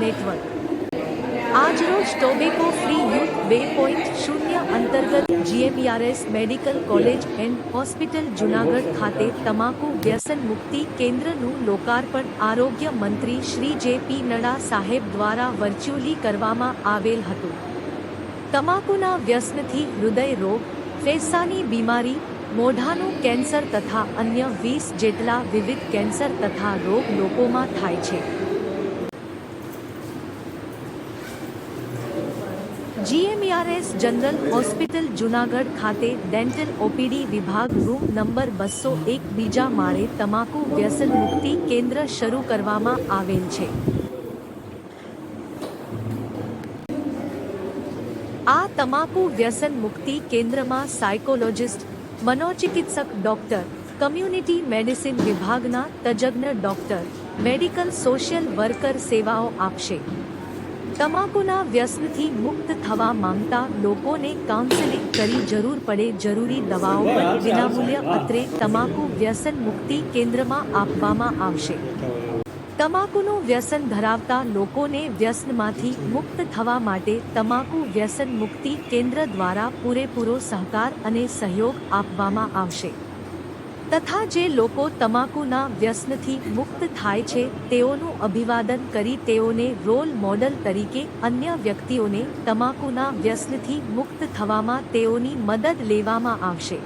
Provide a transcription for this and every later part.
Network. આજરોજ tobacco free youth બે point શૂન્ય અંતર્ગત GMRS medical college and hospital Junagadh ખાતે તમાકુ વ્યસન મુક્તિ કેન્દ્રનું લોકાર્પણ આરોગ્ય મંત્રી શ્રી જે પી નડ્ડા સાહેબ દ્વારા વર્ચ્યુઅલી કરવામાં આવેલ હતું. તમાકુના વ્યસનથી હૃદય રોગ, ફેફસાની બીમારી, મોઢાનું કેન્સર તથા અન્ય વીસ જેટલા વિવિધ કેન્સર તથા રોગ લોકોમાં થાય છે. જીએમઈઆરએસ જનરલ હોસ્પિટલ જુનાગઢ ખાતે ડેન્ટલ ઓપીડી વિભાગ રૂમ નંબર બસો એક, બીજા માળે તમાકુ વ્યસન મુક્તિ કેન્દ્ર શરૂ કરવામાં આવેલ છે. આ તમાકુ વ્યસન મુક્તિ કેન્દ્રમાં સાયકોલોજિસ્ટ મનોચિકિત્સક ડોક્ટર કમ્યુનિટી મેડિસિન વિભાગના તજજ્ઞ ડોક્ટર મેડિકલ સોશિયલ વર્કર સેવાઓ આપશે. તમાકુના વ્યસનથી મુક્ત થવા માંગતા લોકોને કાઉન્સેલિંગ કરી જરૂર પડે જરૂરી દવાઓ પણ વિનામૂલ્ય અત્રે તમાકુ વ્યસન મુક્તિ કેન્દ્રમાં આપવામાં આવશે. તમાકુનું વ્યસન ધરાવતા લોકોને વ્યસનમાંથી મુક્ત થવા માટે તમાકુ વ્યસન મુક્તિ કેન્દ્ર દ્વારા પૂરેપૂરો સહકાર અને સહયોગ આપવામાં આવશે. તથા જે લોકો તમાકુના વ્યસનથી મુક્ત થાય છે, તેઓનું અભિવાદન કરી તેઓને રોલ મોડલ તરીકે અન્ય વ્યક્તિઓને તમાકુના વ્યસનથી મુક્ત થવામાં તેઓની મદદ લેવામાં આવશે.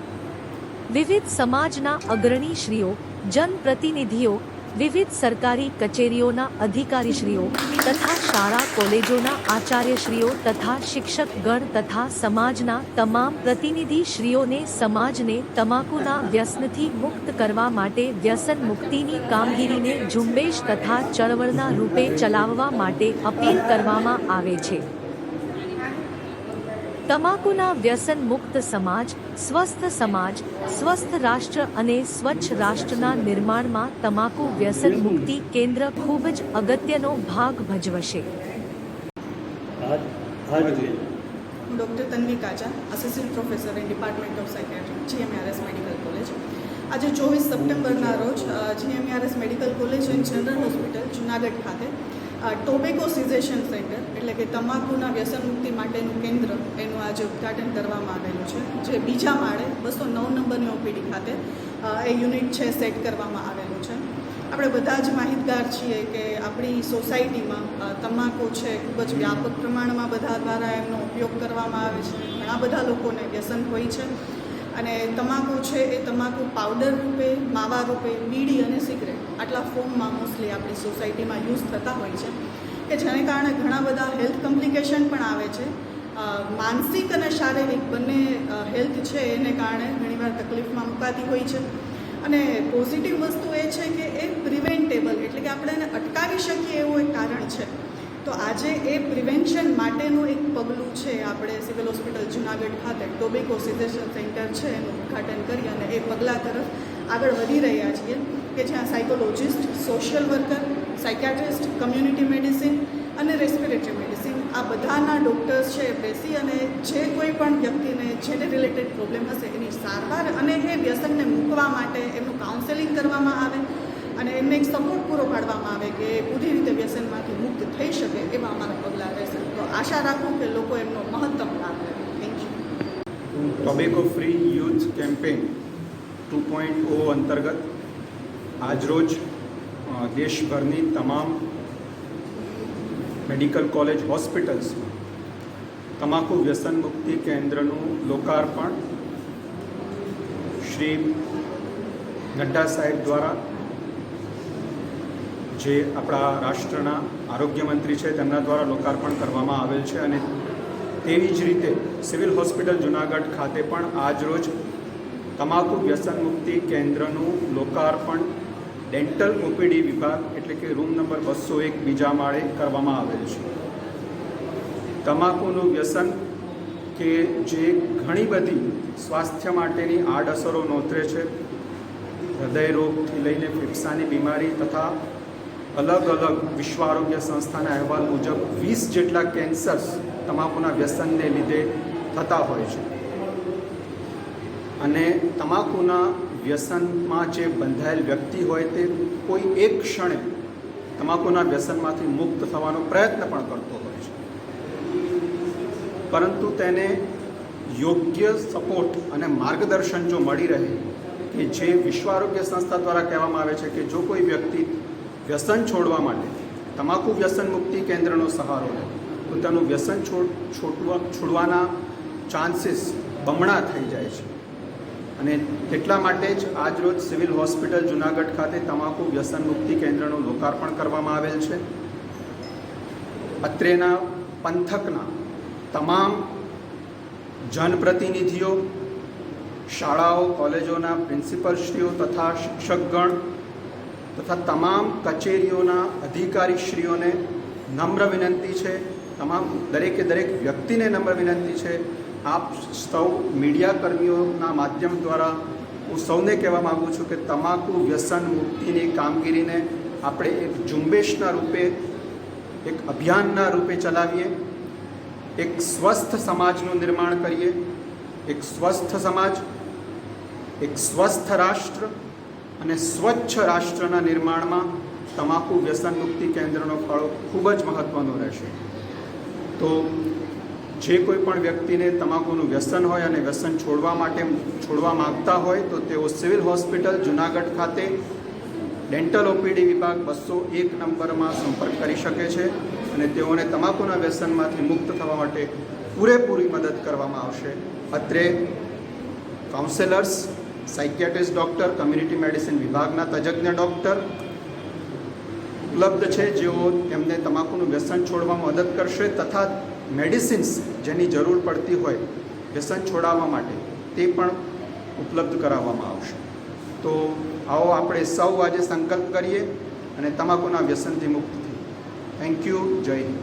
વિવિધ સમાજના અગ્રણીશ્રીઓ જનપ્રતિનિધિઓ વિવિધ સરકારી કચેરીઓના અધિકારીશ્રીઓ તથા શાળા કોલેજોના આચાર્યશ્રીઓ તથા શિક્ષકગણ તથા સમાજના તમામ પ્રતિનિધિશ્રીઓને સમાજને તમાકુના વ્યસનથી મુક્ત કરવા માટે વ્યસન મુક્તિની કામગીરીને ઝુંબેશ તથા ચળવળના રૂપે ચલાવવા માટે અપીલ કરવામાં આવે છે. તમાકુના વ્યસન મુક્ત સમાજ સ્વસ્થ સમાજ સ્વસ્થ રાષ્ટ્ર અને સ્વચ્છ રાષ્ટ્રના નિર્માણમાં તમાકુ વ્યસન મુક્તિ કેન્દ્ર ખૂબ જ અગત્યનો ભાગ ભજવશે હું doctor Tanvi Kacha assistant professor in department of psychiatry GMRS medical college આજે ચોવીસ સપ્ટેમ્બરના રોજ GMRS medical college and general hospital Junagadh ખાતે ટોબેકો સિઝેશન સેન્ટર, એટલે કે તમાકુના વ્યસન મુક્તિ માટેનું કેન્દ્ર, એનું આજે ઉદ્ઘાટન કરવામાં આવેલું છે, જે બીજા માળે બસો નવ નંબરની ઓપીડી ખાતે એ યુનિટ છે સેટ કરવામાં આવેલું છે. આપણે બધા જ માહિતગાર છીએ કે આપણી સોસાયટીમાં તમાકુ છે, ખૂબ જ વ્યાપક પ્રમાણમાં બધા દ્વારા એમનો ઉપયોગ કરવામાં આવે છે. ઘણા બધા લોકોને વ્યસન હોય છે. અને તમાકુ છે એ તમાકુ પાવડર રૂપે, માવા રૂપે, બીડી અને સિગરેટ આટલા ફોર્મમાં મોસ્ટલી આપણી સોસાયટીમાં યુઝ થતા હોય છે. કે જેને કારણે ઘણા બધા હેલ્થ કોમ્પ્લિકેશન પણ આવે છે. માનસિક અને શારીરિક બંને હેલ્થ છે એને કારણે ઘણીવાર તકલીફમાં મુકાતી હોય છે. અને પોઝિટિવ વસ્તુ એ છે કે એ પ્રિવેન્ટેબલ એટલે કે આપણે એને અટકાવી શકીએ એવું એક કારણ છે. તો આજે એ પ્રિવેન્શન માટેનું એક પગલું છે. આપણે સિવિલ હોસ્પિટલ જુનાગઢ ખાતે ટોબેકો સિઝેશન સેન્ટર છે, એનું ઉદ્ઘાટન કરી અને એ પગલાં તરફ આગળ વધી રહ્યા છીએ કે જ્યાં psychologist, social worker, psychiatrist, community medicine અને રેસ્પિરેટરી મેડિસિન આ બધાના ડૉક્ટર્સ છે બેસી અને જે કોઈ પણ વ્યક્તિને જેને રિલેટેડ પ્રોબ્લેમ હશે એની સારવાર અને એ વ્યસનને મૂકવા માટે એમનું કાઉન્સેલિંગ કરવામાં આવે અને એમને એક સપોર્ટ પૂરો પાડવામાં આવે કે પૂરી રીતે વ્યસનમાંથી મુક્ત થઈ શકે એવા અમારા પગલાં રહેશે તો આશા રાખું કે લોકો એમનો મહત્તમ લાભ લે. Thank you tobacco free youth campaign two point O અંતર્ગત આજરોજ અ, દેશભરની તમામ મેડિકલ કોલેજ હોસ્પિટલ્સમાં તમાકુ વ્યસન મુક્તિ કેન્દ્રનું લોકાર્પણ શ્રી નડ્ડા સાહેબ દ્વારા જે આપણા રાષ્ટ્રના આરોગ્ય મંત્રી છે, તેમના દ્વારા લોકાર્પણ કરવામાં આવેલ છે અને તેવી જ રીતે સિવિલ હોસ્પિટલ જુનાગઢ ખાતે પણ આજરોજ તમાકુ વ્યસન મુક્તિ કેન્દ્રનું લોકાર્પણ ડેન્ટલ ઓપીડી વિભાગ એટલે કે રૂમ નંબર બસો એક બીજા માળે કરવામાં આવેલ છે. તમાકુનું વ્યસન કે જે ઘણી બધી સ્વાસ્થ્ય માટેની આડઅસરો નોંધે છે હૃદય રોગથી લઈને ફેફસાની બીમારી તથા અલગ અલગ વિશ્વ આરોગ્ય સંસ્થાના અહેવાલ મુજબ વીસ જેટલા કેન્સર્સ તમાકુના વ્યસનને લીધે થતા હોય છે. અને તમાકુના વ્યસનમાં જે બંધાયેલ વ્યક્તિ હોય તે કોઈ એક ક્ષણે તમાકુના વ્યસનમાંથી મુક્ત થવાનો પ્રયત્ન પણ કરતો હોય છે. પરંતુ તેને યોગ્ય સપોર્ટ અને માર્ગદર્શન જો મળી રહે, કે જે વિશ્વ આરોગ્ય સંસ્થા દ્વારા કહેવામાં આવે છે કે જો કોઈ વ્યક્તિ વ્યસન છોડવા માટે, તમાકુ વ્યસન મુક્તિ કેન્દ્રનો સહારો લે. પોતાનું વ્યસન છોડ, છોડવા, છોડવાના ચાન્સીસ બમણા થઈ જાય છે. અને એટલા માટે જ આજરોજ સિવિલ હોસ્પિટલ જુનાગઢ ખાતે તમાકુ વ્યસન મુક્તિ કેન્દ્રનું લોકાર્પણ કરવામાં આવેલ છે. અત્રેના પંથકના તમામ જનપ્રતિનિધિઓ, શાળાઓ, કોલેજોના પ્રિન્સિપલશ્રીઓ તથા શિક્ષકગણ તથા તમામ કચેરીઓના અધિકારીશ્રીઓને નમ્ર વિનંતી છે, તમામ દરેકે દરેક વ્યક્તિને નમ્ર વિનંતી છે, આપ સૌ મીડિયા કર્મીઓના માધ્યમ દ્વારા હું સૌને કહેવા માગું છું કે તમાકુ વ્યસન મુક્તિની કામગીરીને આપણે એક ઝુંબેશના રૂપે, એક અભિયાનના રૂપે ચલાવીએ, એક સ્વસ્થ સમાજનું નિર્માણ કરીએ, એક સ્વસ્થ સમાજ, એક સ્વસ્થ રાષ્ટ્ર અને સ્વચ્છ રાષ્ટ્રના નિર્માણમાં તમાકુ વ્યસન મુક્તિ કેન્દ્રનો ફાળો ખૂબ જ મહત્ત્વનો રહેશે. તો જે કોઈ પણ વ્યક્તિને તમાકુનું વ્યસન હોય અને વ્યસન છોડવા માટે છોડવા માગતા હોય તો તેઓ સિવિલ હોસ્પિટલ, જુનાગઢ ખાતે ડેન્ટલ ઓપીડી વિભાગ બસો એક નંબરમાં સંપર્ક કરી શકે છે અને તેઓને તમાકુના વ્યસનમાંથી મુક્ત થવા માટે પૂરેપૂરી મદદ કરવામાં આવશે. અત્રે counsellors psychiatrist doctor, community medicine વિભાગના તજજ્ઞ ડૉક્ટર ઉપલબ્ધ છે. જેઓ એમને તમાકુનું વ્યસન છોડવામાં મદદ કરશે તથા મેડિસિન્સ જેની જરૂર પડતી હોય વ્યસન છોડાવવા માટે તે પણ ઉપલબ્ધ કરાવવામાં આવશે. તો આવો આપણે સૌ આજે સંકલ્પ કરીએ અને તમાકુના વ્યસનથી મુક્ત થઈએ. થેન્ક યુ જય હિન્દ.